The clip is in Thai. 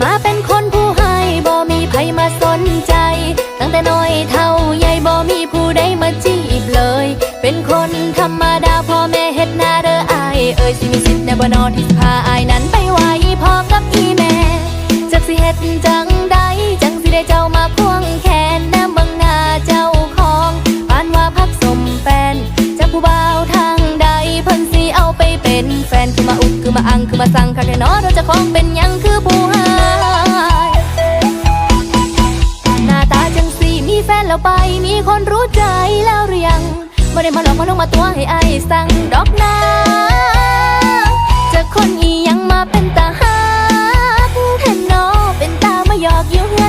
มาเป็นคนผู้ให้บ่มีไผมาสนใจ ตั้งแต่น้อยเท่าใหญ่บ่มีผู้ใดมาจีบเลย เป็นคนธรรมดาพ่อแม่เฮ็ดหน้าเด้ออายเอ้ยสิมีสิทธิ์ในบ่นอที่สิพาอายนั้นไปไหวพ่อกับอีแม่จักสิเฮ็ดจังใดจังสิได้เจ้ามาพ่วงแขนน้ำบังหน้าเจ้าของปานว่าพักสมแฟนจักผู้บ่าวทางใดเพิ่นสิเอาไปเป็นแฟนคือมาอุกคือมาอังคือมาสั่งคักแท้น้อเราจะของเป็นยัง แล้วไป มีคนรู้ใจแล้วหรือยังไม่ได้มาหลอกมาลงมาตัวให้ไอสั่งดอกนาจะคนอียังมาเป็นตาฮักแทนนอเป็นตาไม่หยอกยิ้ว